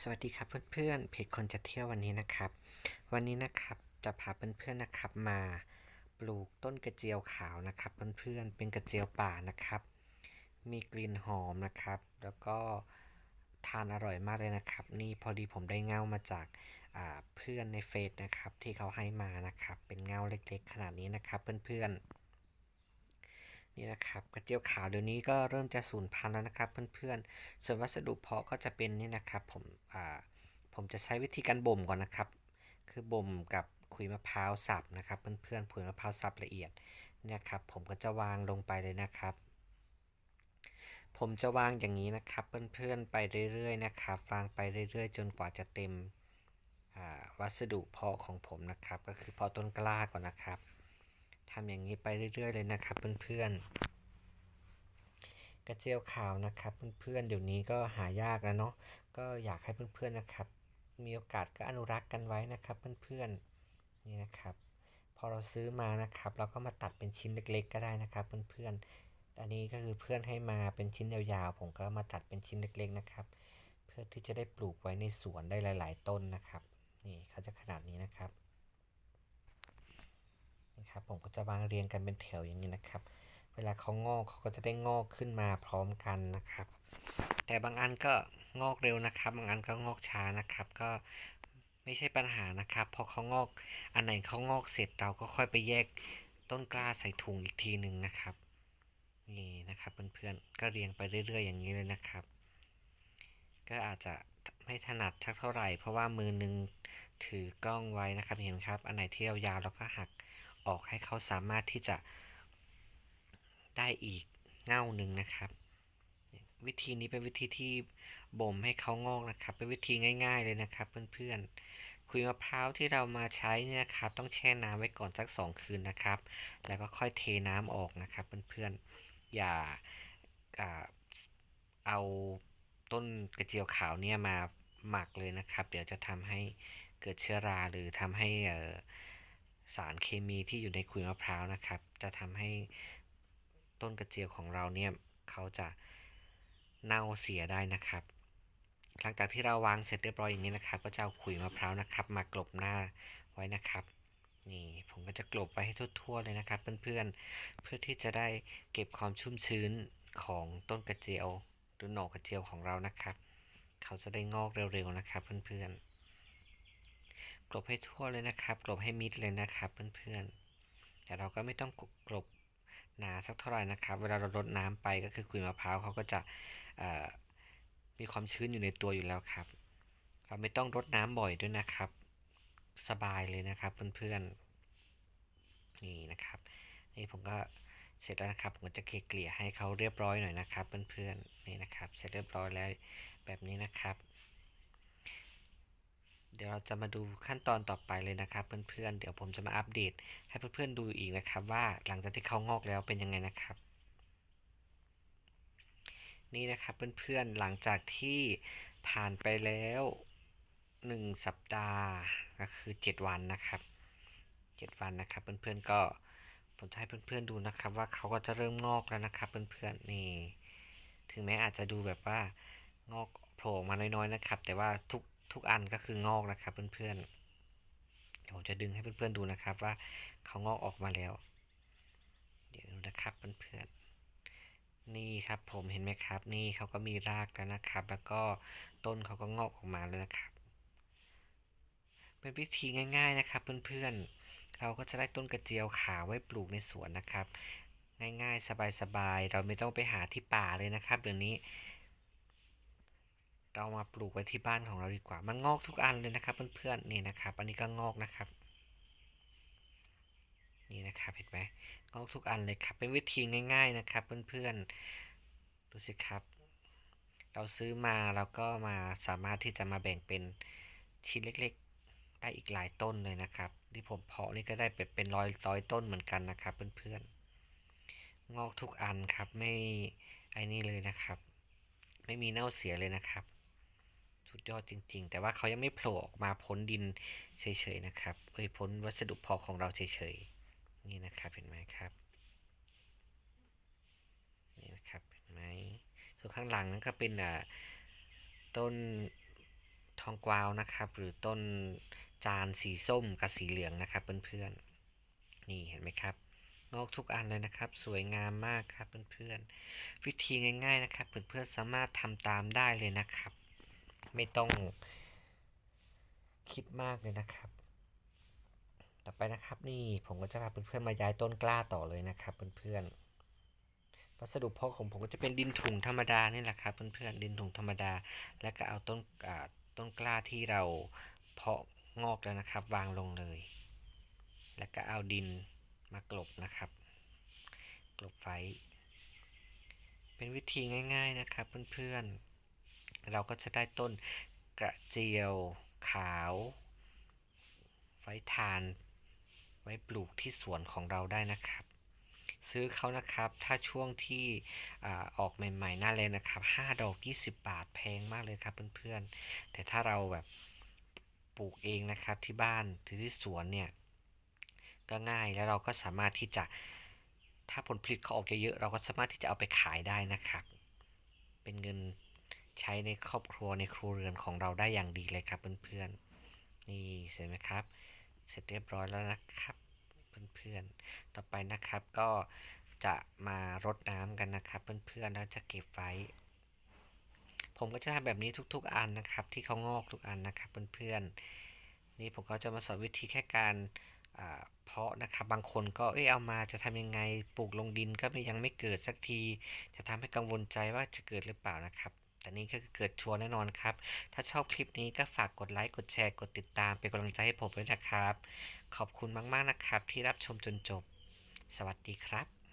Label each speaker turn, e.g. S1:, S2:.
S1: สวัสดีครับเพื่อนๆเพจคนจะเที่ยววันนี้นะครับ วันนี้นะครับจะพาเพื่อนๆนะครับมาปลูกต้นกระเจียวขาวนะครับ เพื่อนๆเป็นกระเจียวป่านะครับ มีกลิ่นหอมนะครับ แล้วก็ทานอร่อยมากเลยนะครับ นี่พอดีผมได้เงามาจากาเพื่อนในเฟซนะครับ ที่เขาให้มานะครับ เป็นเงาเล็กๆ ขนาดนี้นะครับ เพื่อนๆ นี่นะครับกระเจียวขาวเดี๋ยวนี้ก็เริ่มจะสูญพันธุ์แล้วนะครับ เพื่อนๆส่วนวัสดุเพาะก็จะเป็นนี่นะครับผมอ่าผมจะใช้วิธีการบ่มก่อนนะครับ คือบ่มกับขุยมะพร้าวสับนะครับ เพื่อนๆขุยมะพร้าวสับละเอียดนี่ครับ ผมก็จะวางลงไปเลยนะครับ ผมจะวางอย่างนี้นะครับเพื่อนๆไปเรื่อยๆนะครับวางไปเรื่อยๆ จนกว่าจะเต็มวัสดุเพาะของผมนะครับ ก็คือเพาะต้นกล้าก่อนนะครับ ทำอย่างนี้ไปเรื่อย ๆ เลยนะครับเพื่อนๆกระเจียวขาวนะครับเพื่อนๆเดี๋ยวนี้ก็หายากแล้วเนาะก็อยากให้เพื่อนๆนะครับ มีโอกาสก็อนุรักษ์กันไว้นะครับเพื่อนๆนี่นะครับ พอเราซื้อมานะครับ เราก็มาตัดเป็นชิ้นเล็ก ๆ ก็ได้นะครับเพื่อนๆอันนี้ก็คือเพื่อนให้มาเป็นชิ้นยาวๆ ผมก็มาตัดเป็นชิ้นเล็ก ๆ นะครับ เพื่อที่จะได้ปลูกไว้ในสวนได้หลาย ๆ ต้นนะครับ นี่เขาจะขนาดนี้นะครับ นะครับผมก็ จะวางเรียงกันเป็นแถวอย่างนี้นะครับ เวลาเขางอกเขาก็จะได้งอกขึ้นมาพร้อมกันนะครับ แต่บางอันก็งอกเร็วนะครับ บางอันก็งอกช้านะครับ ก็ไม่ใช่ปัญหานะครับ พอเขางอกอันไหนเขางอกเสร็จเราก็ค่อยไปแยกต้นกล้าใส่ถุงอีกทีหนึ่งนะครับนี่นะครับเพื่อนๆก็เรียงไปเรื่อย ๆ อย่างนี้เลยนะครับ ก็อาจจะไม่ถนัดชักเท่าไหร่ เพราะว่ามือหนึงถือกล้องไว้นะครับเห็นไหมครับ อันไหนที่ยาวๆเราก็หัก ออกให้เขาสามารถที่จะได้อีกเง่าหนึ่งนะครับ วิธีนี้เป็นวิธีที่บ่มให้เขางอกนะครับ เป็นวิธีง่าย ๆเลยนะครับ เพื่อนๆคุยมะพร้าวที่เรามาใช้เนี่ยครับ ต้องแช่น้ำไว้ก่อนสักสองคืนนะครับ แล้วก็ค่อยเทน้ำออกนะครับเพื่อนๆอย่าเอาต้นกระเจียวขาวเนี่ยมาหมักเลยนะครับ เดี๋ยวจะทำให้เกิดเชื้อราหรือทำให้อ่อ สารเคมีที่อยู่ในขุยมะพร้าวนะครับ จะทำให้ต้นกระเจียวของเราเนี่ยเขาจะเน่าเสียได้นะครับ หลังจากที่เราวางเสร็จเรียบร้อยอย่างนี้นะครับ ก็จะเอาขุยมะพร้าวนะครับ มากลบหน้าไว้นะครับนี่ผมก็จะกลบไว้ให้ทั่วๆเลยนะครับ เพื่อนๆเพื่อที่จะได้เก็บความชุ่มชื้นของต้นกระเจียว หรือหน่อกระเจียวของเรานะครับ เขาจะได้งอกเร็วๆนะครับ เพื่อนๆ ลบให้ทั่วเลยนะครับ กลบให้มิดเลยนะครับเพื่อนๆ แต่เราก็ไม่ต้องกลบหนาสักเท่าไหร่นะครับ เวลาเรารดน้ำไปก็คือขุยมะพร้าวเขาก็จะมีความชื้นอยู่ในตัวอยู่แล้วครับ เราไม่ต้องรดน้ำบ่อยด้วยนะครับ สบายเลยนะครับเพื่อนๆ นี่นะครับ นี่ผมก็เสร็จแล้วนะครับ ผมจะเกลี่ยให้เขาเรียบร้อยหน่อยนะครับ เพื่อนๆ นี่นะครับ เสร็จเรียบร้อยแล้วแบบนี้นะครับ เดี๋ยวเราจะมาดูขั้นตอนต่อไปเลยนะครับเพื่อนๆ เดี๋ยวผมจะมาอัปเดต ให้เพื่อนๆดูอีกนะครับ ว่าหลังจากที่เขางอกแล้วเป็นยังไงนะครับ นี่นะครับเพื่อนๆหลังจากที่ผ่านไปแล้ว 1 สัปดาห์ก็คือ 7 วันนะครับ 7 วันนะครับเพื่อนๆก็ผมจะให้เพื่อนๆดูนะครับ ว่าเขาก็จะเริ่มงอกแล้วนะครับเพื่อนๆนี่ถึงแม้อาจจะดูแบบว่างอกโผล่มาน้อยๆนะครับ แต่ว่าทุก ทุกอันก็คืองอกนะครับเพื่อนๆเดี๋ยวผมจะดึงให้เพื่อนๆดูนะครับว่าเขางอกออกมาแล้ว เดี๋ยวดูนะครับเพื่อนๆนี่ครับผมเห็นไหมครับ นี่เขาก็มีรากแล้วนะครับ แล้วก็ต้นเขาก็งอกออกมาแล้วนะครับ เป็นวิธีง่าย ๆนะครับ เพื่อนๆเราก็จะได้ต้นกระเจียวขาวไว้ปลูกในสวนนะครับ ง่ายๆ สบายๆเราไม่ต้องไปหาที่ป่าเลยนะครับเดี๋ยวนี้ เรามาปลูกไว้ที่บ้านของเราดีกว่า มันงอกทุกอันเลยนะครับเพื่อนๆนี่นะครับ อันนี้ก็งอกนะครับ นี่นะครับเห็นไหมงอกทุกอันเลยครับ เป็นวิธีง่าย ๆนะครับ เพื่อนๆ ดูสิครับ เราซื้อมาแล้วก็มาสามารถที่จะมาแบ่งเป็นชิ้นเล็กๆ ได้อีกหลายต้นเลยนะครับ ที่ผมเพาะนี่ก็ได้เป็นเป็นร้อยร้อยต้นเหมือนกันนะครับ เพื่อนๆ งอกทุกอันครับไม่ไอ้นี่เลยนะครับ ไม่มีเน่าเสียเลยนะครับ สุดยอดจริง ๆ แต่ว่าเขายังไม่โผล่ออกมาพ้นดินเฉยๆนะครับเอ้ยพ้นวัสดุพาะของเราเฉยๆนี่นะครับเห็นไหมครับนี่นะครับเห็นไหมส่วนข้างหลังนั่นก็เป็นอ่าต้นทองกวาวนะครับ หรือต้นจานสีส้มกับสีเหลืองนะครับเพื่อนๆนี่เห็นไหมครับงอกทุกอันเลยนะครับ สวยงามมากครับเพื่อนๆวิธีง่าย ๆนะครับ เพื่อนๆสามารถทำตามได้เลยนะครับ ไม่ต้องคิดมากเลยนะครับ ต่อไปนะครับนี่ผมก็จะพาเพื่อนๆมาย้ายต้นกล้าต่อเลยนะครับเพื่อนๆวัสดุเพาะของผมก็จะเป็นดินถุงธรรมดานี่แหละครับเพื่อนๆดินถุงธรรมดา แล้วก็เอาต้นต้นกล้าที่เราเพาะงอกแล้วนะครับ วางลงเลย แล้วก็เอาดินมากลบนะครับ กลบไว้เป็นวิธีง่าย ๆนะครับเพื่อนๆ เราก็จะได้ต้นกระเจียวขาว ไว้ทาน ไว้ปลูกที่สวนของเราได้นะครับ ซื้อเขานะครับถ้าช่วงที่อออกใหม่ๆหน้าเลยนะครับ 5 ดอก 20 บาทแพงมากเลยครับเพื่อนๆ แต่ถ้าเราแบบปลูกเองนะครับที่บ้านหรือที่สวนเนี่ยก็ง่ายแล้วเราก็สามารถที่จะถ้าผลผลิตเขาออกเยอะๆเราก็สามารถที่จะเอาไปขายได้นะครับ เป็นเงิน ใช้ในครอบครัวในครัวเรือนของเราได้อย่างดีเลยครับเพื่อนๆนี่เสร็จไหมครับ เสร็จเรียบร้อยแล้วนะครับเพื่อนๆต่อไปนะครับก็จะมารดน้ำกันนะครับ เพื่อนๆแล้วจะเก็บไว้ ผมก็จะทำแบบนี้ทุก ๆ อันนะครับ ที่เขางอกทุกอันนะครับเพื่อนๆนี่ผมก็จะมาสอนวิธีแค่การเพาะนะครับบางคนก็เอ้ยเอามาจะทำยังไงปลูกลงดินก็ยังไม่เกิดสักที จะทำให้กังวลใจว่าจะเกิดหรือเปล่านะครับ แต่นี่ก็เกิดชัวร์แน่นอนครับ ถ้าชอบคลิปนี้ก็ฝากกดไลค์ กดแชร์ กดติดตามเป็นกำลังใจให้ผมด้วยนะครับ ขอบคุณมาก ๆ นะครับ ที่รับชมจนจบ สวัสดีครับ